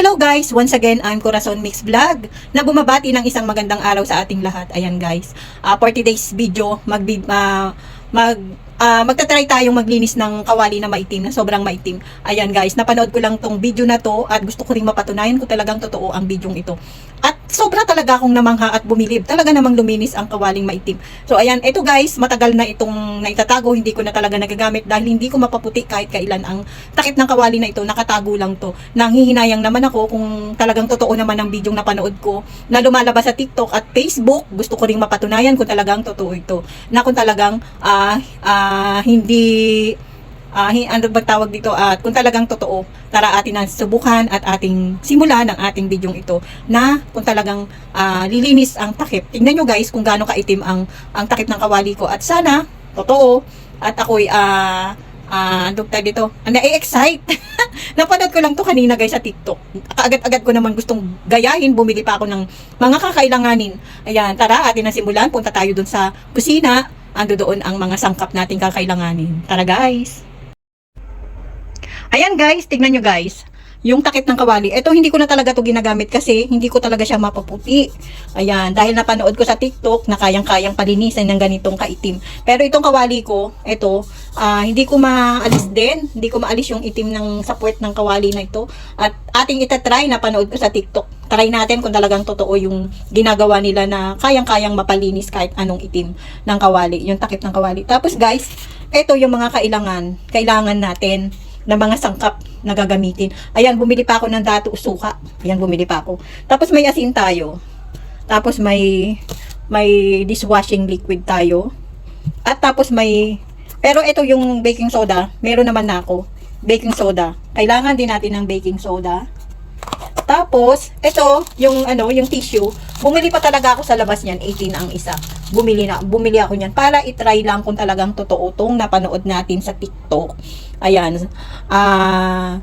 Hello guys! Once again, I'm Corazon Mix Vlog na bumabati ng isang magandang araw sa ating lahat. Ayan guys, ah, 40 days video, mag, ah, mag, ah, magta-try tayong maglinis ng kawali na maitim, na sobrang maitim. Ayan guys, napanood ko lang tong video na to at gusto ko ring mapatunayan kung talagang totoo ang video ito. At sobra talaga akong namangha at bumilib. Talaga namang luminis ang kawaling maitim. So ayan, ito guys, matagal na itong naitatago, hindi ko na talaga nagagamit dahil hindi ko mapaputi kahit kailan ang takip ng kawali na ito, nakatago lang to. Nanghihinayang naman ako kung talagang totoo naman ang bidyong napanood ko na lumalabas sa TikTok at Facebook. Gusto ko ring mapatunayan kung talagang totoo ito. Na kung talagang ah, ah, hindi ah hi- ano ba tawag dito at kung talagang totoo tara atin na subukan at ating simulan ang ating bidyong ito na kung talagang ah, lilinis ang takip. Tingnan nyo guys kung gaano kaitim ang ang takip ng kawali ko. At sana totoo at ako'y ah ah ano tawag dito na-excite. Napanood ko lang to kanina guys sa TikTok. Agad-agad ko naman gustong gayahin bumili pa ako ng mga kakailanganin. Ayan tara atin na simulan. Punta tayo dun sa kusina. Ando doon ang mga sangkap nating kakailanganin. Tara guys Ayan guys, tignan nyo guys. Yung takip ng kawali. Ito hindi ko na talaga to ginagamit kasi hindi ko talaga siya mapaputi. Ayan, dahil napanood ko sa TikTok na kayang-kayang palinisan ng ganitong kaitim. Pero itong kawali ko, ito, ah, hindi ko maalis din. Hindi ko maalis yung itim ng sapwet ng kawali na ito. At ating itatry na panood ko sa TikTok. Try natin kung talagang totoo yung ginagawa nila na kayang-kayang mapalinis kahit anong itim ng kawali. Yung takip ng kawali. Tapos guys, ito yung mga kailangan. Kailangan natin na mga sangkap na gagamitin. Ayan, bumili pa ako ng dato suka. Ayan, bumili pa ako. Tapos may asin tayo. Tapos may may dishwashing liquid tayo. At tapos may pero ito yung baking soda, meron naman na ako. Baking soda. Kailangan din natin ng baking soda. Tapos, ito, yung ano, yung tissue, bumili pa talaga ako sa labas niyan, 18 ang isa. Bumili na, bumili ako niyan para i-try lang kung talagang totoo tong napanood natin sa TikTok. Ayan. Ah,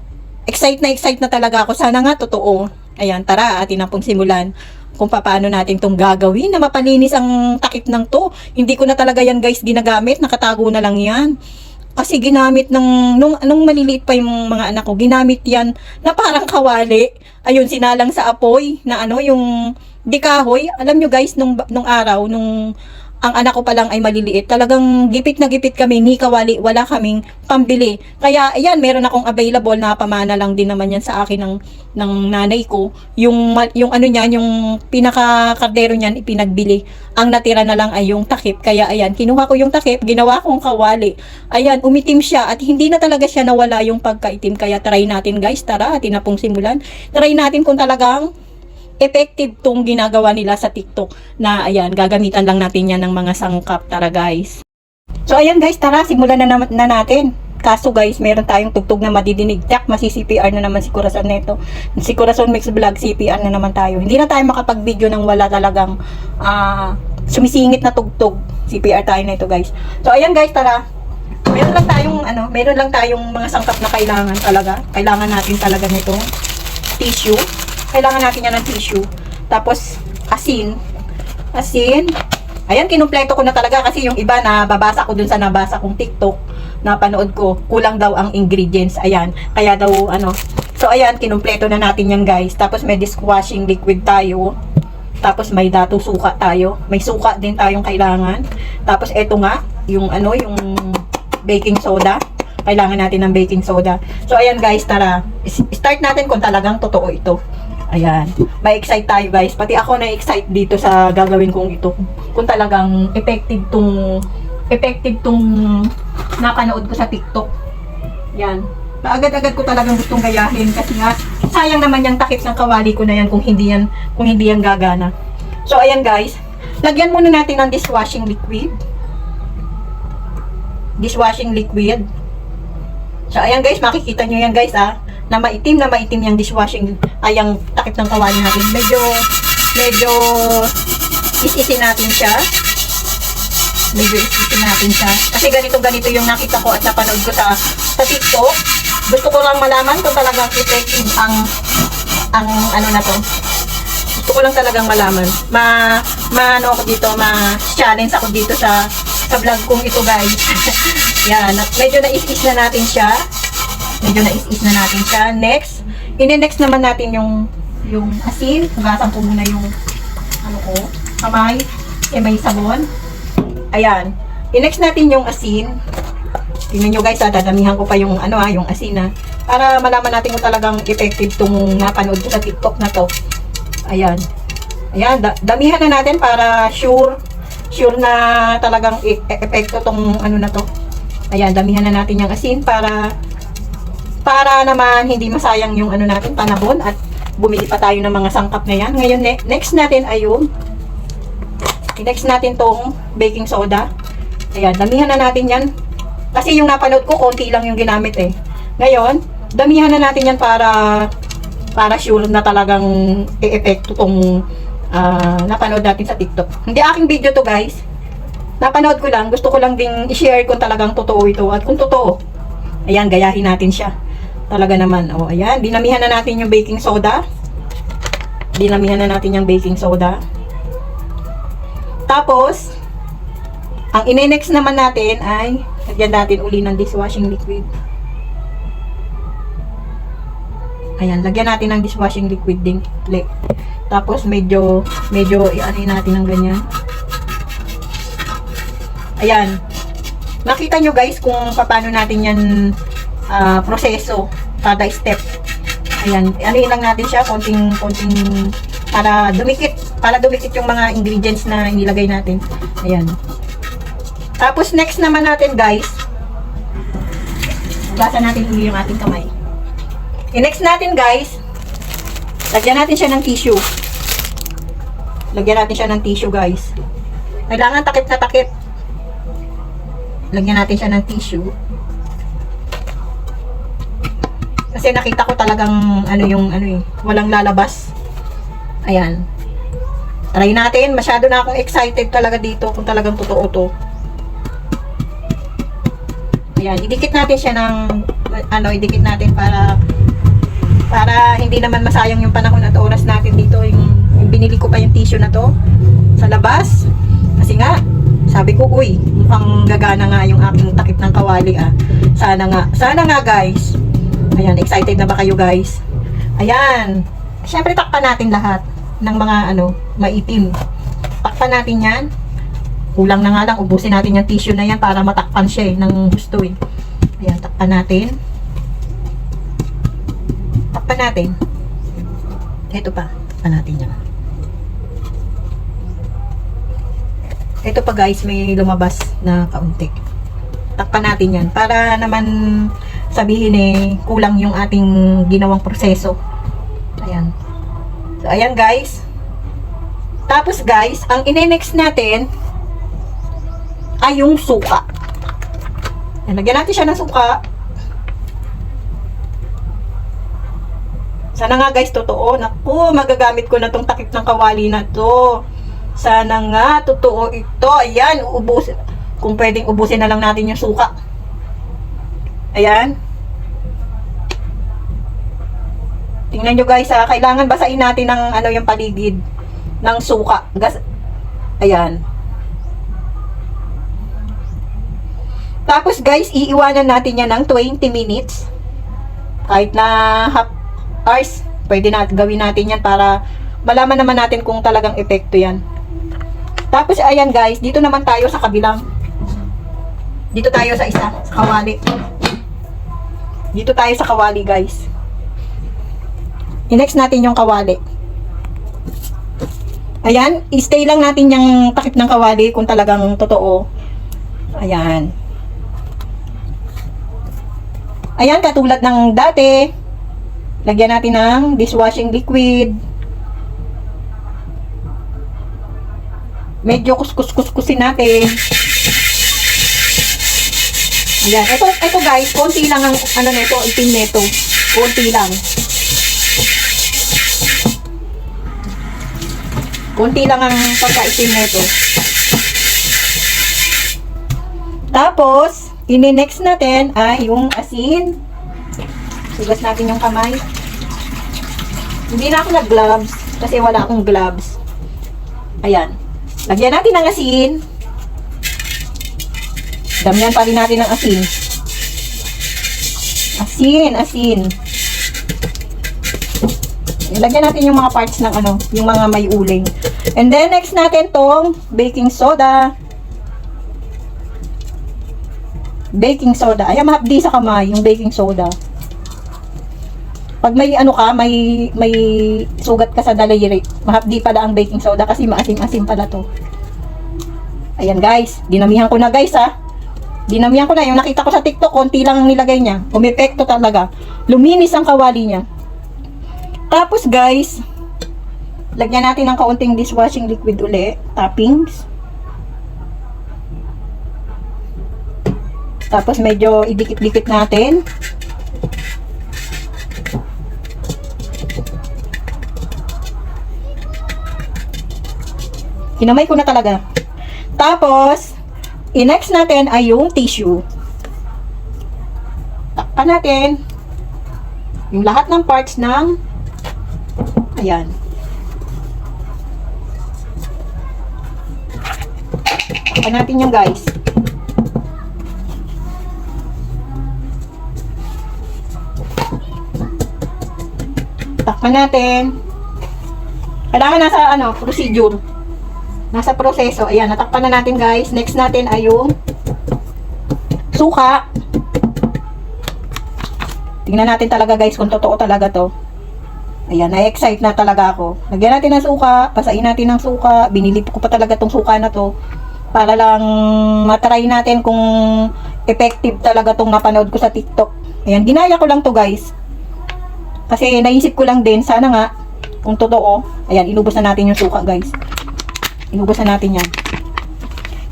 excite na excite na talaga ako. Sana nga totoo. Ayan, tara, atin na pong simulan kung paano natin tong gagawin na mapalinis ang takip ng to. Hindi ko na talaga yan guys ginagamit, nakatago na lang yan. Kasi ginamit ng, nung, nung maliliit pa yung mga anak ko, ginamit yan na parang kawali. Ayun, sinalang sa apoy na ano, yung di kahoy. Alam nyo guys, nung, nung araw, nung ang anak ko pa lang ay maliliit, talagang gipit na gipit kami, ni kawali, wala kaming pambili. Kaya, ayan, meron akong available na pamana lang din naman yan sa akin ng, ng nanay ko. Yung, yung ano niyan, yung pinaka-kardero niyan, ipinagbili. Ang natira na lang ay yung takip. Kaya, ayan, kinuha ko yung takip, ginawa kong kawali. Ayan, umitim siya at hindi na talaga siya nawala yung pagkaitim. Kaya, try natin guys, tara, atin na pong simulan. Try natin kung talagang effective tong ginagawa nila sa TikTok na ayan, gagamitan lang natin yan ng mga sangkap. Tara guys. So ayan guys, tara, simulan na, naman na natin. Kaso guys, meron tayong tugtog na madidinig. Tak, masi-CPR na naman si Corazon neto. Si Corazon Mix Vlog, CPR na naman tayo. Hindi na tayo makapag-video nang wala talagang ah, sumisingit na tugtog. CPR tayo nito guys. So ayan guys, tara. Meron lang tayong ano, meron lang tayong mga sangkap na kailangan talaga. Kailangan natin talaga nitong tissue. Kailangan natin yan ng tissue. Tapos, asin. Asin. Ayan, kinumpleto ko na talaga kasi yung iba na babasa ko dun sa nabasa kong TikTok na panood ko, kulang daw ang ingredients. Ayan, kaya daw ano. So, ayan, kinumpleto na natin yan guys. Tapos, may dishwashing liquid tayo. Tapos, may dato suka tayo. May suka din tayong kailangan. Tapos, eto nga, yung ano, yung baking soda kailangan natin ng baking soda. So, ayan guys, tara. Start natin kung talagang totoo ito. Ayan. May excite tayo guys. Pati ako na-excite dito sa gagawin kong ito. Kung talagang effective tong effective tong napanood ko sa TikTok. Yan. Agad-agad ko talagang gustong gayahin kasi nga sayang naman yung takip ng kawali ko na yan kung hindi yan kung hindi yan gagana. So ayan guys, lagyan muna natin ng dishwashing liquid. Dishwashing liquid. So, ayan guys, makikita nyo yan guys ah, na maitim na maitim yung dishwashing, ay yung takip ng kawali natin. Medyo, medyo, isisin natin siya. Medyo isisin natin siya. Kasi ganito, ganito yung nakita ko at napanood ko sa, sa TikTok. Gusto ko lang malaman kung talagang effective ang, ang ano na to. Gusto ko lang talagang malaman. Ma, ma ano ako dito, ma-challenge ako dito sa sa vlog kong ito guys. Yan, medyo na-is-is na natin siya. Medyo na-is-is na natin siya. Next, ine-next naman natin yung yung asin. Hugasan ko muna yung ano ko, kamay. Eh, may sabon. Ayan. I-next natin yung asin. Tingnan nyo guys, ha, dadamihan ko pa yung ano ha, yung asin ha. Para malaman natin kung talagang effective tong napanood ko sa TikTok na to. Ayan. Ayan, da- damihan na natin para sure sure na talagang e- e- epekto tong ano na to. Ayan, damihan na natin yung asin para para naman hindi masayang yung ano natin panahon at bumili pa tayo ng mga sangkap na yan. Ngayon, ne- next natin ay yung next natin tong baking soda. Ayan, damihan na natin yan. Kasi yung napanood ko, konti lang yung ginamit eh. Ngayon, damihan na natin yan para para sure na talagang e-epekto tong ah, napanood natin sa TikTok. Hindi aking video to guys. Napanood ko lang, gusto ko lang ding i-share kung talagang totoo ito. At kung totoo, ayan, gayahin natin siya. Talaga naman. O, ayan, dinamihan na natin yung baking soda. Dinamihan na natin yung baking soda. Tapos, ang ine-next naman natin ay, lagyan natin uli ng dishwashing liquid. Ayan, lagyan natin ng dishwashing liquid din. Tapos medyo, medyo i-ano natin ng ganyan. Ayan. Nakita nyo guys kung paano natin yan ah, proseso, kada step. Ayan, ano lang natin siya, konting, konting, para dumikit, para dumikit yung mga ingredients na inilagay natin. Ayan. Tapos next naman natin guys, hugasan natin uli yung ating kamay. I-next natin guys, lagyan natin siya ng tissue. Lagyan natin siya ng tissue guys. Kailangan takip na takip. Lagyan natin siya ng tissue. Kasi nakita ko talagang ano yung ano eh, walang lalabas. Ayan. Try natin. Masyado na akong excited talaga dito kung talagang totoo to. Ayan, idikit natin siya ng ano, idikit natin para para hindi naman masayang yung panahon at oras natin dito yung, yung binili ko pa yung tissue na to sa labas kasi nga sabi ko uy mukhang gagana nga yung aking takip ng kawali ah sana nga sana nga guys ayan excited na ba kayo guys ayan syempre takpan natin lahat ng mga ano maitim takpan natin yan kulang na nga lang ubusin natin yung tissue na yan para matakpan siya eh ng gusto eh ayan takpan natin Takpan natin. Ito pa. Takpan natin yan. Ito pa guys, may lumabas na kaunti. Takpan natin yan. Para naman sabihin eh, kulang yung ating ginawang proseso. Ayan. So, ayan guys. Tapos guys, ang ine-next natin ay yung suka. Ayan, lagyan natin siya ng suka. Sana nga guys, totoo. Naku, magagamit ko na tong takip ng kawali na to. Sana nga, totoo ito. Ayan, uubos. Kung pwedeng ubusin na lang natin yung suka. Ayan. Tingnan nyo guys ha, kailangan basahin natin ng ano yung paligid ng suka. Gas Ayan. Tapos guys, iiwanan natin yan ng 20 minutes. Kahit na half hours, pwede natin gawin natin yan para malaman naman natin kung talagang epekto yan. Tapos ayan guys, dito naman tayo sa kabilang. Dito tayo sa isa, sa kawali. Dito tayo sa kawali guys. I-next natin yung kawali. Ayan, i-stay lang natin yung takip ng kawali kung talagang totoo. Ayan. Ayan, katulad ng dati, lagyan natin ng dishwashing liquid. Medyo kuskus-kuskusin natin. Ayan, ito, ito guys, konti lang ang ano nito, itim nito. Konti lang. Konti lang ang pagkaitim nito. Tapos, ini-next natin ay yung asin. Sugas natin yung kamay. Hindi na ako nag-gloves kasi wala akong gloves. Ayan. Lagyan natin ng asin. Damihan pa rin natin ng asin. Asin, asin. Ilagyan natin yung mga parts ng ano, yung mga may uling. And then, next natin tong baking soda. Baking soda. Ay, mahapdi sa kamay, yung baking soda. Pag may ano ka, may may sugat ka sa daliri, mahapdi pala ang baking soda kasi maasim-asim pala to. Ayan guys, dinamihan ko na guys ha. Dinamihan ko na, yung nakita ko sa TikTok, konti lang ang nilagay niya. Umepekto talaga. Luminis ang kawali niya. Tapos guys, lagyan natin ng kaunting dishwashing liquid uli, toppings. Tapos medyo idikit-dikit natin. Hinamay ko na talaga. Tapos, i-next natin ay yung tissue. Takpan natin yung lahat ng parts ng ayan. Takpan natin yung guys. Takpan natin. Kailangan nasa ano, procedure. Nasa proseso. Ayan, natakpan na natin guys. Next natin ay yung suka. Tingnan natin talaga guys kung totoo talaga to. Ayan, na-excite na talaga ako. Lagyan natin ng suka, pasain natin ng suka. Binili ko pa talaga tong suka na to. Para lang matry natin kung effective talaga tong napanood ko sa TikTok. Ayan, ginaya ko lang to guys. Kasi naisip ko lang din, sana nga, kung totoo. Ayan, inubos na natin yung suka guys. Inubos na natin yan.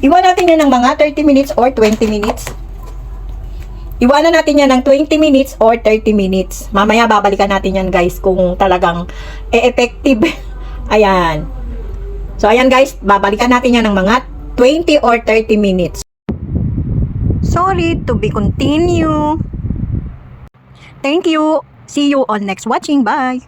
Iwan natin yan ng mga 30 minutes or 20 minutes. Iwanan natin yan ng 20 minutes or 30 minutes. Mamaya babalikan natin yan guys kung talagang e-effective. ayan. So ayan guys, babalikan natin yan ng mga 20 or 30 minutes. Sorry, to be continue. Thank you. See you on next watching. Bye.